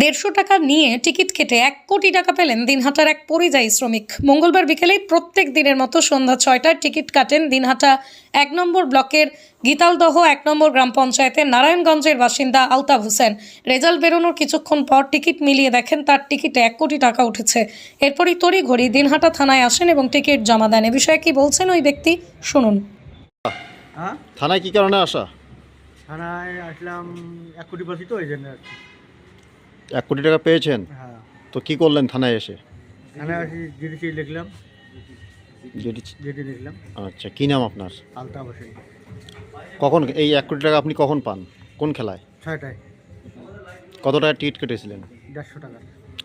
দেড়শো টাকা নিয়ে টিকিট কেটে এক কোটি টাকা পেলেন দিনহাটার এক পরিযায়ী শ্রমিক। মঙ্গলবার বিকেলেই প্রত্যেক দিনের মতো সন্ধ্যা ছয়টায় টিকিট কাটেন দিনহাটা এক নম্বর ব্লকের গীতালদহ এক নম্বর গ্রাম পঞ্চায়েতের নারায়ণগঞ্জের বাসিন্দা আলতাফ হোসেন। রেজাল্ট বেরোনোর কিছুক্ষণ পর টিকিট মিলিয়ে দেখেন তার টিকিটে এক কোটি টাকা উঠেছে। এরপরই তড়িঘড়ি দিনহাটা থানায় আসেন এবং টিকিট জমা দেন। এ বিষয়ে কি বলছেন ওই ব্যক্তি? শুনুন। হ্যাঁ? থানায় কি কারণে আসা? থানায় আসলাম এক কোটি পাখি তো ওই জন্য আর কি। এক কোটি টাকা পেয়েছেন? হ্যাঁ। তো কি করলেন থানায় এসে? থানায় জিডিসি লিখলাম। জিডি লিখলাম। আচ্ছা কী নাম আপনার? কখন এই এক কোটি টাকা আপনি কখন পান? কোন খেলায়? ছয়টায়। কত টাকা টিকিট কেটেছিলেন? দেড়শো টাকা।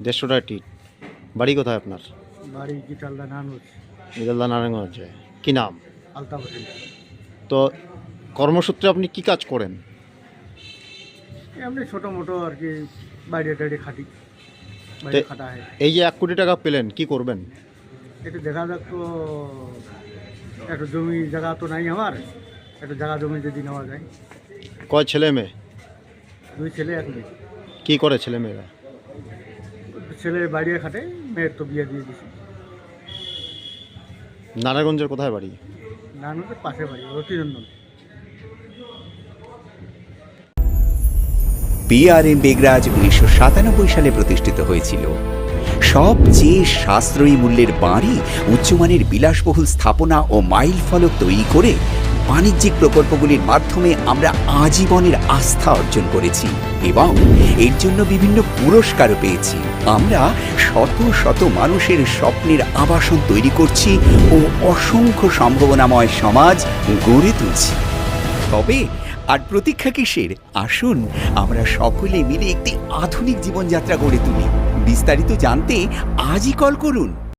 দেড়শো টাকা টিকিট। বাড়ি কোথায় আপনার? বাড়ি গিটালদা নানুজ মিদলদা নারায়ণগঞ্জে। কী নাম? তো কর্মসূত্রে আপনি কি কাজ করেন? এমনি ছোটো মোটো আর কি বাইরে টাইরে খাটি। বাইরে খাটা হয়। এই যে এক কোটি টাকা পেলেন কি করবেন? একটু দেখা যাক তো একটু জমি জায়গা তো নাই আমার একটু জায়গা জমি যদি নেওয়া যায়। কয় ছেলে মেয়ে? দুই ছেলে এক মেয়ে। কী করে ছেলে মেয়েরা? ছেলে বাইরে খাটে মেয়ের তো বিয়ে দিয়ে দিছি। নারায়ণগঞ্জের কোথায় বাড়ি? নানুজের পাশে বাড়ি রতিরঞ্জন বিআরএম বেগরাজ উনিশশো সাতানব্বই সালে প্রতিষ্ঠিত হয়েছিল। সবচেয়ে সাশ্রয়ী মূল্যের বাড়ি, উচ্চমানের বিলাসবহুল স্থাপনা ও মাইল ফলক তৈরি করে বাণিজ্যিক প্রকল্পগুলির মাধ্যমে আমরা আজীবনের আস্থা অর্জন করেছি এবং এর জন্য বিভিন্ন পুরস্কারও পেয়েছি। আমরা শত শত মানুষের স্বপ্নের আবাসন তৈরি করছি ও অসংখ্য সম্ভাবনাময় সমাজ গড়ে তুলছি। তবে আর প্রতীক্ষা কিসের? আসুন, আমরা সকলে মিলে একটি আধুনিক জীবনযাত্রা গড়ে তুলি। বিস্তারিত জানতে আজই কল করুন।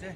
যে